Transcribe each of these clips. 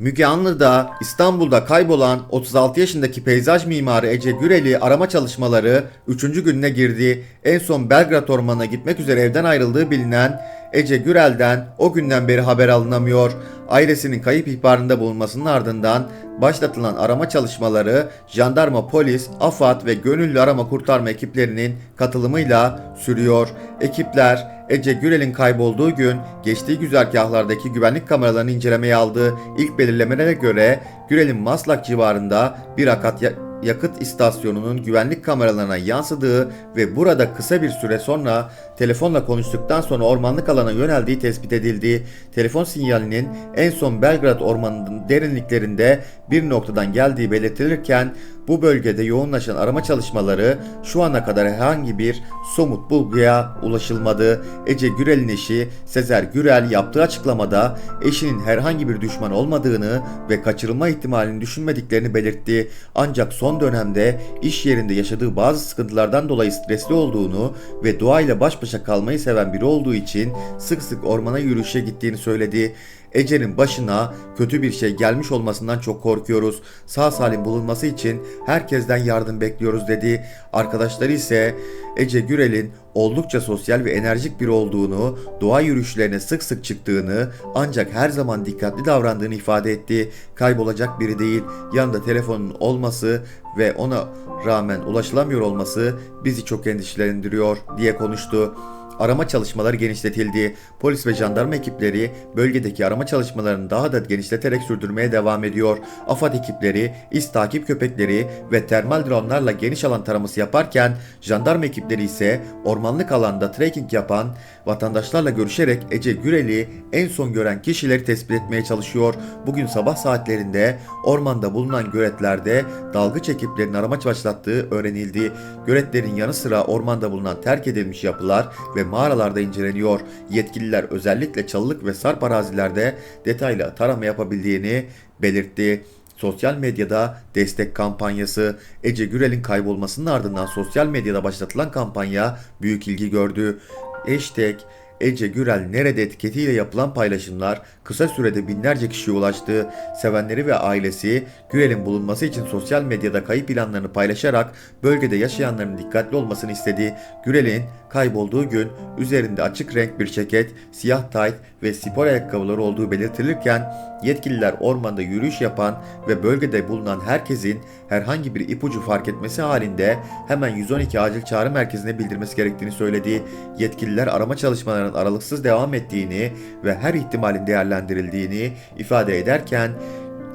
Müge Anlı'da İstanbul'da kaybolan 36 yaşındaki peyzaj mimarı Ece Gürel'i arama çalışmaları 3. gününe girdi. En son Belgrad Ormanı'na gitmek üzere evden ayrıldığı bilinen Ece Gürel'den o günden beri haber alınamıyor. Ailesinin kayıp ihbarında bulunmasının ardından başlatılan arama çalışmaları jandarma, polis, AFAD ve gönüllü arama kurtarma ekiplerinin katılımıyla sürüyor. Ekipler Ece Gürel'in kaybolduğu gün geçtiği güzergahlardaki güvenlik kameralarını incelemeye aldı. İlk belirlemelere göre Gürel'in Maslak civarında bir akat ya- yakıt istasyonunun güvenlik kameralarına yansıdığı ve burada kısa bir süre sonra telefonla konuştuktan sonra ormanlık alana yöneldiği tespit edildi. Telefon sinyalinin en son Belgrad ormanının derinliklerinde bir noktadan geldiği belirtilirken bu bölgede yoğunlaşan arama çalışmaları şu ana kadar herhangi bir somut bulguya ulaşılmadı. Ece Gürel'in eşi Sezer Gürel yaptığı açıklamada eşinin herhangi bir düşman olmadığını ve kaçırılma ihtimalini düşünmediklerini belirtti. Ancak son dönemde iş yerinde yaşadığı bazı sıkıntılardan dolayı stresli olduğunu ve doğayla baş başa kalmayı seven biri olduğu için sık sık ormana yürüyüşe gittiğini söyledi. Ece'nin başına kötü bir şey gelmiş olmasından çok korkuyoruz. Sağ salim bulunması için herkesten yardım bekliyoruz dedi. Arkadaşları ise Ece Gürel'in oldukça sosyal ve enerjik biri olduğunu, doğa yürüyüşlerine sık sık çıktığını ancak her zaman dikkatli davrandığını ifade etti. Kaybolacak biri değil, yanında telefonun olması ve ona rağmen ulaşılamıyor olması bizi çok endişelendiriyor diye konuştu. Arama çalışmaları genişletildi. Polis ve jandarma ekipleri bölgedeki arama çalışmalarını daha da genişleterek sürdürmeye devam ediyor. AFAD ekipleri, iz takip köpekleri ve termal dronlarla geniş alan taraması yaparken jandarma ekipleri ise ormanlık alanda trekking yapan vatandaşlarla görüşerek Ece Gürel'i en son gören kişileri tespit etmeye çalışıyor. Bugün sabah saatlerinde ormanda bulunan göletlerde dalgıç ekiplerinin arama başlattığı öğrenildi. Göletlerin yanı sıra ormanda bulunan terk edilmiş yapılar ve mağaralarda inceleniyor. Yetkililer özellikle çalılık ve sarp arazilerde detaylı tarama yapabildiğini belirtti. Sosyal medyada destek kampanyası Ece Gürel'in kaybolmasının ardından sosyal medyada başlatılan kampanya büyük ilgi gördü. Hashtag Ece Gürel nerede etiketiyle yapılan paylaşımlar kısa sürede binlerce kişiye ulaştı. Sevenleri ve ailesi Gürel'in bulunması için sosyal medyada kayıp ilanlarını paylaşarak bölgede yaşayanların dikkatli olmasını istedi. Gürel'in kaybolduğu gün üzerinde açık renk bir ceket, siyah tayt ve spor ayakkabıları olduğu belirtilirken yetkililer ormanda yürüyüş yapan ve bölgede bulunan herkesin herhangi bir ipucu fark etmesi halinde hemen 112 acil çağrı merkezine bildirmesi gerektiğini söyledi. Yetkililer arama çalışmalarının aralıksız devam ettiğini ve her ihtimalin değerlendirildiğini ifade ederken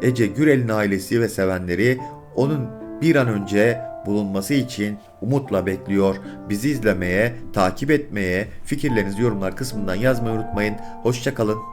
Ece Gürel'in ailesi ve sevenleri onun bir an önce bulunması için umutla bekliyor. Bizi izlemeye, takip etmeye, fikirlerinizi yorumlar kısmından yazmayı unutmayın. Hoşçakalın.